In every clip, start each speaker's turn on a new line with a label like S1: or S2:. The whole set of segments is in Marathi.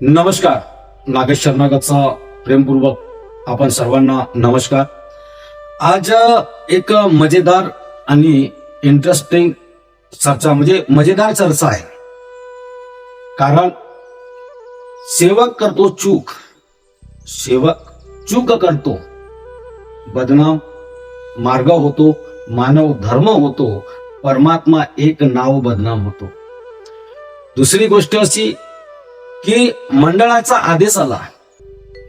S1: नमस्कार. नागेश शरणागतचा प्रेमपूर्वक आपण सर्वांना नमस्कार. आज एक मजेदार आणि इंटरेस्टिंग चर्चा म्हणजे मजेदार चर्चा आहे. कारण सेवक करतो चूक. सेवक चूक करतो. बदनाम मार्ग होतो मानव धर्म होतो परमात्मा एक नाव बदनाम होतो. दुसरी गोष्ट अशी की मंडळाचा आदेश आला.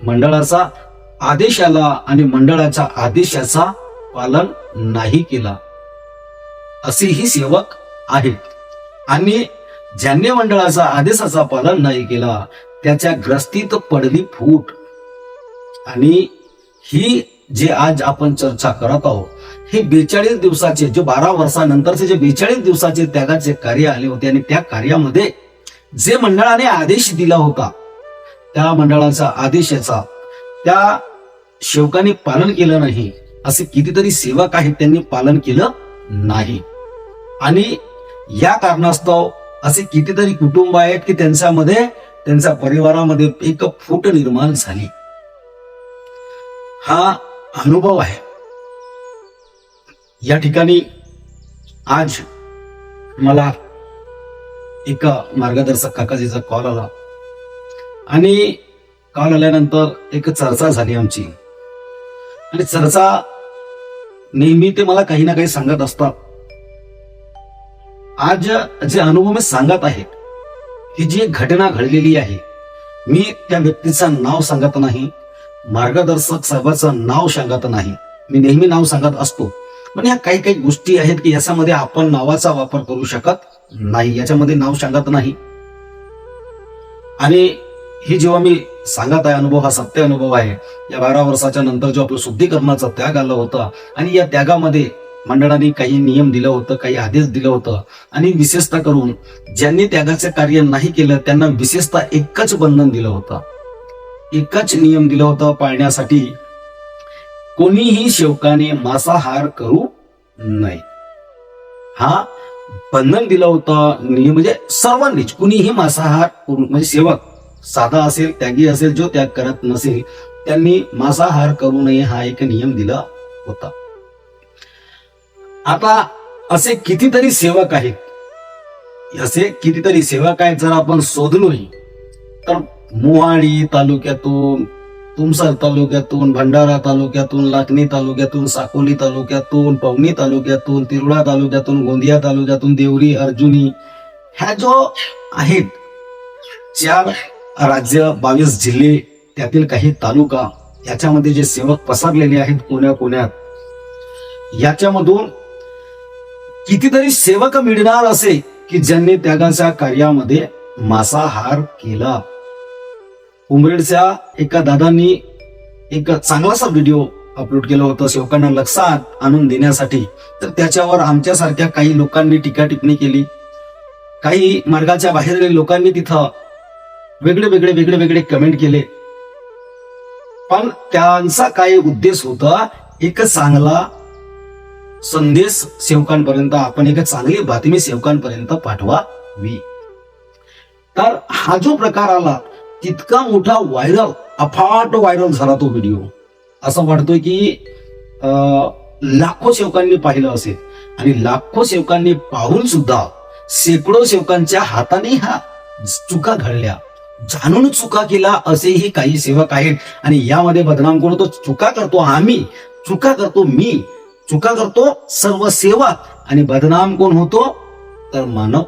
S1: मंडळाचा आदेश आला आणि मंडळाच्या आदेशाचा पालन नाही केला. असेही सेवक आहेत. आणि ज्यांनी मंडळाचा आदेशाचा पालन नाही केला त्याच्या ग्रस्तीत पडली फूट. आणि ही जे आज आपण चर्चा करत आहोत हे बेचाळीस दिवसाचे जे बारा वर्षानंतरचे जे बेचाळीस दिवसाचे त्यागाचे कार्य आले होते आणि त्या कार्यामध्ये जे मंडळाने आदेश दिला होता त्या मंडळाचा आदेशाचा त्या शेवकाने पालन केलं नाही असे कितीतरी सेवक आहेत त्यांनी पालन केलं नाही. आणि या कारणास्तव असे कितीतरी कुटुंब आहेत की त्यांच्यामध्ये त्यांच्या परिवारामध्ये एक फूट निर्माण झाली. हा अनुभव आहे. या ठिकाणी आज मला एका मार्गदर्शक काकाजीचा कॉल आला. आणि कॉल आल्यानंतर एक चर्चा झाली आमची. आणि चर्चा नेहमी ते मला काही ना काही सांगत असतात. आज जे अनुभव मी सांगत आहे ही जी एक घटना घडलेली आहे मी त्या व्यक्तीचं नाव सांगत नाही मार्गदर्शक साहेबाचं नाव सांगत नाही. मी नेहमी नाव सांगत असतो. पण ह्या काही काही गोष्टी आहेत की याच्यामध्ये आपण नावाचा वापर करू शकत नाही याच्यामध्ये नाव सांगत नाही. आणि ही जेव्हा मी सांगत आहे अनुभव हा सत्य अनुभव आहे. या बारा वर्षाच्या नंतर जो आपलं शुद्धीकरणाचा त्याग आला होता आणि या त्यागामध्ये मंडळाने काही नियम दिलं होतं काही आदेश दिलं होतं. आणि विशेषतः करून ज्यांनी त्यागाचे कार्य नाही केलं त्यांना विशेषतः एकच बंधन दिलं होतं. एकच नियम दिला होता पाळण्यासाठी. कोणीही शेवकाने मांसाहार करू नये. हा बंधन दिलं होतं. म्हणजे सर्वांनीच कुणीही मांसाहार म्हणजे सेवक साधा असेल त्यागी असेल जो त्याग करत नसेल त्यांनी मांसाहार करू नये हा एक नियम दिला होता. आता असे कितीतरी सेवक आहेत. असे कितीतरी सेवक आहेत जर आपण शोधलोही तर मोहाडी तालुक्यातून तुमसर तालुक्यातून भंडारा तालुक्यातून लाखनी तालुक्यातून साकोली तालुक्यातून पवनी तालुक्यातून तिरुळा तालुक्यातून गोंदिया तालुक्यातून देवरी अर्जुनी ह्या जो आहेत चार राज्य बावीस जिल्हे त्यातील काही तालुका याच्यामध्ये जे सेवक पसरलेले आहेत कोण्या कोण्यात याच्यामधून कितीतरी सेवक मिळणार असे की ज्यांनी त्यागाच्या कार्यामध्ये मांसाहार केला. उमरेडच्या एका दादांनी एक चांगलासा व्हिडिओ अपलोड केला होता सेवकांना लक्षात आणून देण्यासाठी. तर त्याच्यावर आमच्यासारख्या काही लोकांनी टीका टिप्पणी केली. काही मार्गाच्या बाहेरले लोकांनी तिथं वेगळे वेगळे वेगळे वेगळे कमेंट केले. पण त्यांचा काय उद्देश होता एक चांगला संदेश सेवकांपर्यंत आपण एक चांगली बातमी सेवकांपर्यंत पाठवावी. तर हा जो प्रकार आला तितका मोठा व्हायरल अफाट व्हायरल झाला तो व्हिडिओ असं वाटतोय की अं, लाखो सेवकांनी पाहिलं असेल. आणि लाखो सेवकांनी पाहून सुद्धा शेकडो सेवकांच्या हाताने ह्या चुका घडल्या. जाणून चुका केला असेही काही सेवक आहेत. आणि यामध्ये बदनाम कोण होतो चुका करतो आम्ही चुका करतो मी चुका करतो सर्व सेवक. आणि बदनाम कोण होतो? तर मानव.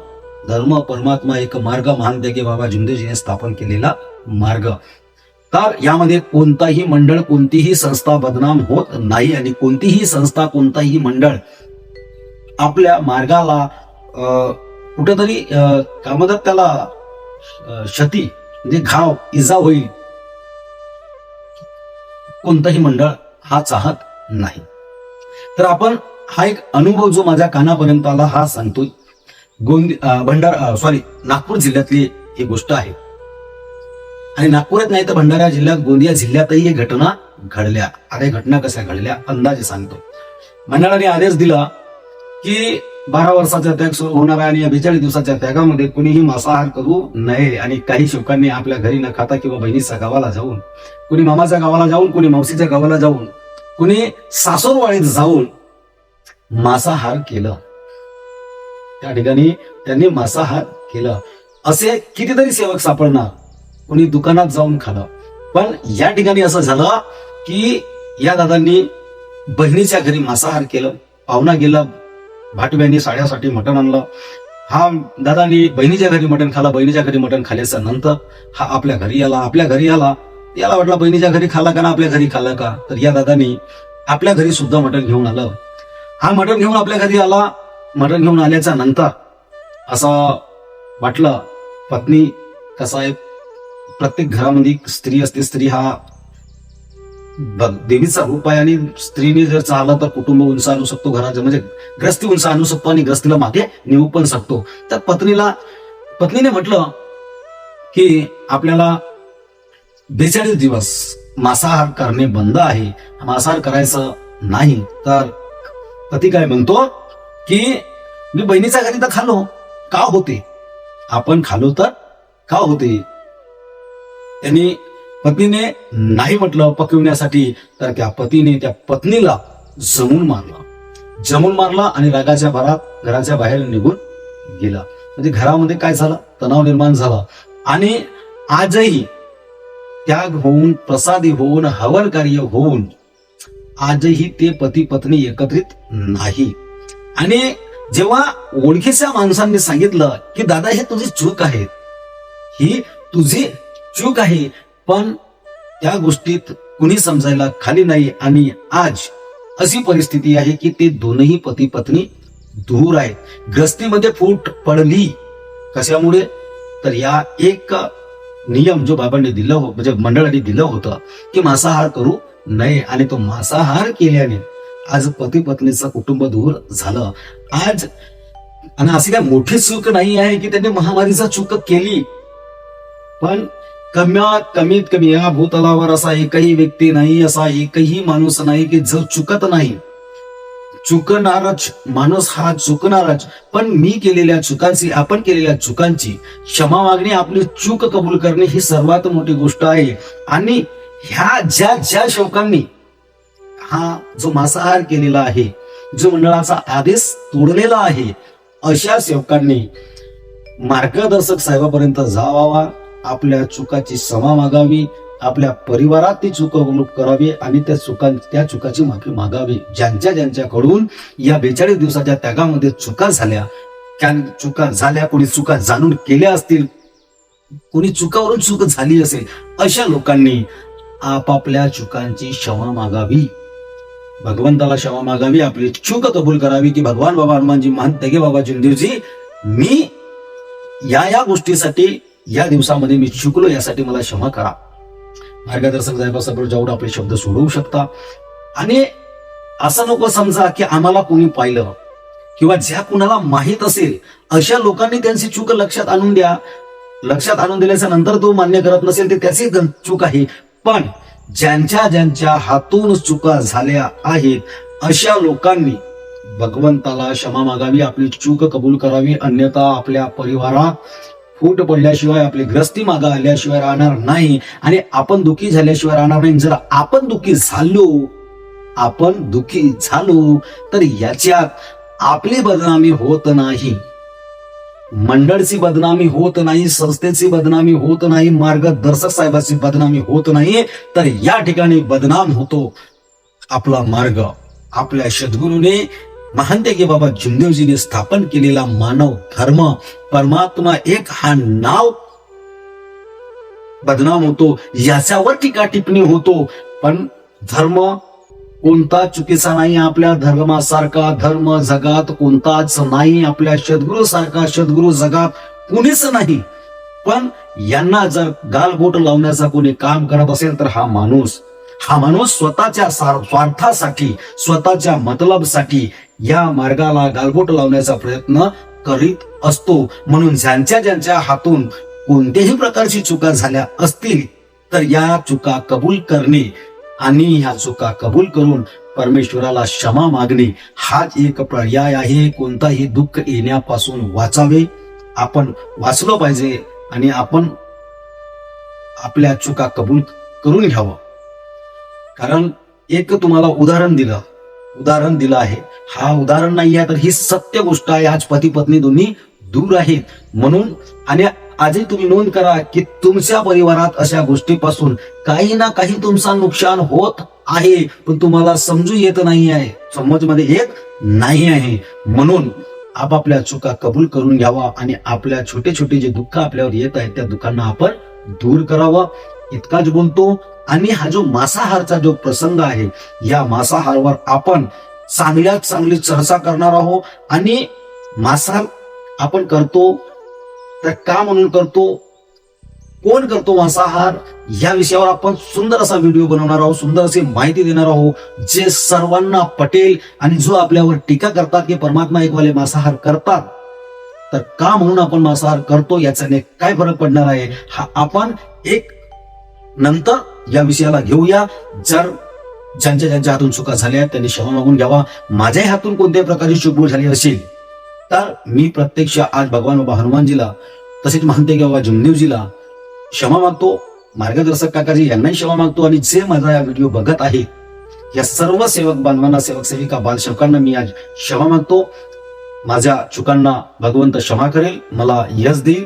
S1: धर्म परमात्मा एक मार्ग महानदेगे की बाबा झुंदेजीने स्थापन केलेला मार्ग. तर यामध्ये कोणताही मंडळ कोणतीही संस्था बदनाम होत नाही आणि कोणतीही संस्था कोणताही मंडळ आपल्या मार्गाला अं, कुठेतरी अं, काय म्हणतात त्याला क्षती म्हणजे घाव इजा होईल. कोणतंही मंडळ हा चाहत नाही. तर आपण हा एक अनुभव जो माझ्या कानापर्यंत आला हा सांगतोय. गोंदी भंडारा सॉरी नागपूर जिल्ह्यातली ही गोष्ट आहे. आणि नागपुरात नाही तर भंडारा जिल्ह्यात गोंदिया जिल्ह्यातही ही घटना घडल्या. आता या घटना कशा घडल्या अंदाजे सांगतो. मंडळाने आदेश दिला की बारा वर्षाचा त्याग सुरू होणार आहे आणि या बेचाळीस दिवसाच्या त्यागामध्ये कुणीही मांसाहार करू नये आणि काही शोकांनी आपल्या घरी न खाता किंवा बहिणीच्या गावाला जाऊन कुणी मामाच्या गावाला जाऊन कुणी मावशीच्या गावाला जाऊन कुणी सासूरवाडीत जाऊन मांसाहार केलं. त्या ठिकाणी त्यांनी मांसाहार केलं. असे कितीतरी सेवक सापडणार कुणी दुकानात जाऊन खालं. पण या ठिकाणी असं झालं की या दादांनी बहिणीच्या घरी मांसाहार केलं पाहुणा गेला भाटव्यांनी साड्यासाठी मटण आणलं. हा दादानी बहिणीच्या घरी मटण खाला बहिणीच्या घरी मटण खाल्याच्या नंतर हा आपल्या घरी आला आपल्या घरी आला. याला वाटलं बहिणीच्या घरी खाला का ना आपल्या घरी खाला का? तर या दादानी आपल्या घरी सुद्धा मटण घेऊन आलं. हा मटण घेऊन आपल्या घरी आला. मरण घेऊन आल्याच्यानंतर असं वाटलं पत्नी कसं आहे प्रत्येक घरामध्ये स्त्री असते स्त्री हा देवीचा रूप आहे आणि स्त्रीने जर चालला तर कुटुंब उंच आणू शकतो घराचं म्हणजे ग्रस्ती उंच आणू शकतो आणि ग्रस्तीला मागे नेऊ पण शकतो. तर पत्नीला पत्नीने म्हटलं की आपल्याला बेचाळीस दिवस मांसाहार करणे बंद आहे. मांसाहार करायचं नाही तर पती काय म्हणतो? की मी बहिणीच्या घरी तर खालो का होते? आपण खालो तर का होते? त्यांनी पत्नीने नाही म्हटलं पकविण्यासाठी तर त्या पतीने त्या पत्नीला जमून मारला. जमून मारला आणि रागाच्या भरात घराच्या बाहेर निघून गेला. म्हणजे घरामध्ये काय झालं? तणाव निर्माण झाला. आणि आजही त्याग होऊन प्रसादी होऊन हवन कार्य होऊन आजही ते पती पत्नी एकत्रित नाही. आणि जेव्हा ओळखीच्या माणसांनी सांगितलं की दादा हे तुझी चूक आहे. ही तुझी चूक आहे पण त्या गोष्टीत कुणी समजायला खाली नाही आणि आज अशी परिस्थिती आहे की ते दोनही पती पत्नी दूर आहेत. ग्रस्तीमध्ये फूट पडली. कशामुळे? तर या एक नियम जो बाबांनी दिलं हो म्हणजे मंडळाने दिलं होतं की मांसाहार करू नये आणि तो मांसाहार केल्याने आज पती पत्नीचं कुटुंब दूर झालं. आज आणि अशी काय मोठी चूक नाही आहे की त्यांनी महामारीचा चूक केली. पण कम्यात कमीत कमी या भूतलावर असा एकही व्यक्ती नाही असा एकही माणूस नाही की जो चुकत नाही. चुकणारच माणूस हा चुकणारच. पण मी केलेल्या चुकांची आपण केलेल्या चुकांची क्षमा मागणे आपली चूक कबूल करणे ही सर्वात मोठी गोष्ट आहे. आणि ह्या ज्या ज्या शोकांनी हा जो मांसाहार केलेला आहे जो मंडळाचा आदेश तोडलेला आहे अशा सेवकांनी मार्गदर्शक साहेबापर्यंत जावावा आपल्या चुकाची क्षमा मागावी आपल्या परिवारात ती चूक करावी आणि त्या चुका त्या चुकाची माफी मागावी. ज्यांच्या ज्यांच्याकडून या बेचाळीस दिवसाच्या त्यागामध्ये चुका झाल्या त्या चुका झाल्या कोणी चुका जाणून केल्या असतील कोणी चुकावरून चूक झाली असेल अशा लोकांनी आपापल्या चुकांची क्षमा मागावी. भगवंताला क्षमा मागावी आपली चूक कबूल करावी की भगवान बाबा हनुमानजी महान तेगे बाबा जिंदेवजी मी या या गोष्टीसाठी या दिवसामध्ये मी चुकलो यासाठी मला क्षमा करा. मार्गदर्शक साहेबासमोर जाऊन आपले शब्द सोडवू शकता. आणि असं नको समजा की आम्हाला कोणी पाहिलं किंवा ज्या कुणाला माहीत असेल अशा लोकांनी त्यांची चूक लक्षात आणून द्या. लक्षात आणून दिल्याच्या नंतर तो मान्य करत नसेल ते त्याची चूक आहे. पण ज्यांच्या ज्यांच्या हातून चुका झाल्या आहेत अशा लोकांनी भगवंताला क्षमा मागावी आपली चूक कबूल करावी अन्यथा आपल्या परिवारात फूट पडल्याशिवाय आपली ग्रस्ती मागा आल्याशिवाय राहणार नाही. आणि आपण दुखी झाल्याशिवाय राहणार नाही. जर आपण दुखी झालो आपण दुखी झालो तर याच्यात आपली बदनामी होत नाही. मंडळची बदनामी होत नाही संस्थेची बदनामी होत नाही मार्गदर्शक साहेबाची बदनामी होत नाही तर या ठिकाणी बदनाम होतो आपला मार्ग. आपल्या सद्गुरूने महानतेगे बाबा जिंदेवजीने स्थापन केलेला मानव धर्म परमात्मा एक हा नाव. बदनाम होतो याच्यावर टीका टिप्पणी होतो पण धर्म कोणता चुकीचा नाही आपल्या धर्मासारखा धर्म जगात कोणताच नाही आपल्या सद्गुरू सारखा सद्गुरू जगात कुणीच नाही. पण यांना जर गालबोट लावण्याचा कोणी काम करत असेल तर हा माणूस हा माणूस स्वतःच्या स्वार्थासाठी स्वतःच्या मतलबसाठी या मार्गाला गालबोट लावण्याचा प्रयत्न करीत असतो. म्हणून ज्यांच्या ज्यांच्या हातून कोणत्याही प्रकारची चुका झाल्या असतील तर या चुका कबूल करणे आणि ह्या चुका कबूल करून परमेश्वराला क्षमा मागणे हाच एक पर्याय आहे. कोणताही दुःख येण्यापासून वाचावे. आपण वाचलं पाहिजे आणि आपण आपल्या चुका कबूल करून घ्यावं. कारण एक तुम्हाला उदाहरण दिलं. उदाहरण दिलं आहे. हा उदाहरण नाही आहे तर ही सत्य गोष्ट आहे. आज पती पत्नी दोन्ही दूर आहेत. म्हणून आणि आजही तुम्ही नोंद करा की तुमच्या परिवारात अशा गोष्टीपासून काही ना काही तुमचं नुकसान होत आहे पण तुम्हाला समजू येत नाही आहे समजमध्ये येत नाही आहे म्हणून आपापल्या चुका कबूल करून घ्यावा आणि आपल्या छोटे छोटे जे दुःख आपल्यावर येत आहेत त्या दुःखांना आपण दूर करावं. इतकाच बोलतो आणि हा जो मांसाहारचा जो प्रसंग आहे या मांसाहारवर आपण चांगल्यात चांगली चर्चा करणार आहोत. आणि मांसाहार आपण करतो तर का म्हणून करतो? कोण करतो मांसाहार? या विषयावर आपण सुंदर असा व्हिडिओ बनवणार आहोत सुंदर अशी माहिती देणार आहोत जे सर्वांना पटेल आणि जो आपल्यावर टीका करतात की परमात्मा एकवाले मांसाहार करतात. तर का म्हणून आपण मांसाहार करतो याच्याने काय फरक पडणार आहे हा आपण एक नंतर या विषयाला घेऊया. जर ज्यांच्या ज्यांच्या हातून चुका झाल्या त्यांनी क्षमा मागून घ्यावा. माझ्याही हातून कोणत्याही प्रकारची चूकभूल झाली असेल तर मी प्रत्यक्ष आज भगवान बाबा हनुमानजीला तसेच महंते बाबा जुमदेवजीला क्षमा मागतो मार्गदर्शक काकाजी यांनाही क्षमा मागतो आणि जे माझा या व्हिडिओ बघत आहे या सर्व सेवक बांधवांना सेवक सेविका बालसेवकांना मी आज क्षमा मागतो. माझ्या चुकांना भगवंत क्षमा करेल मला यश देईल.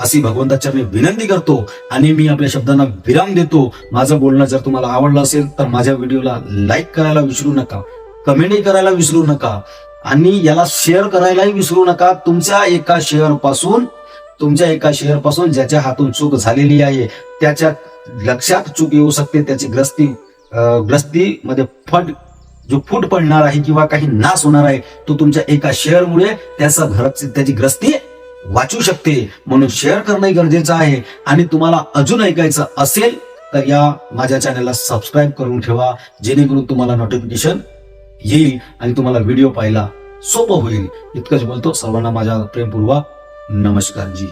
S1: अशी भगवंताच्या मी विनंती करतो आणि मी आपल्या शब्दांना विराम देतो. माझं बोलणं जर तुम्हाला आवडलं असेल तर माझ्या व्हिडिओला लाईक करायला विसरू नका कमेंटही करायला विसरू नका. आणि याला शेअर करायलाही विसरू नका. तुमच्या एका शेअरपासून तुमच्या एका शेअरपासून ज्याच्या हातून चूक झालेली आहे त्याच्या लक्षात चूक येऊ शकते. त्याची ग्रस्ती ग्रस्ती ग्रस्तीमध्ये फट जो फूट पडणार आहे किंवा काही नाश होणार आहे तो तुमच्या एका शेअरमुळे त्याचा घर त्याची ग्रस्ती वाचू शकते. म्हणून शेअर करणे गरजेचं आहे. आणि तुम्हाला अजून ऐकायचं असेल तर या माझ्या चॅनलला सबस्क्राईब करून ठेवा. जेणेकरून तुम्हाला नोटिफिकेशन येईल आणि तुम्हाला व्हिडिओ पाहायला सोपं होईल. इतकंच बोलतो. सर्वांना माझ्या प्रेमपूर्वक नमस्कार जी.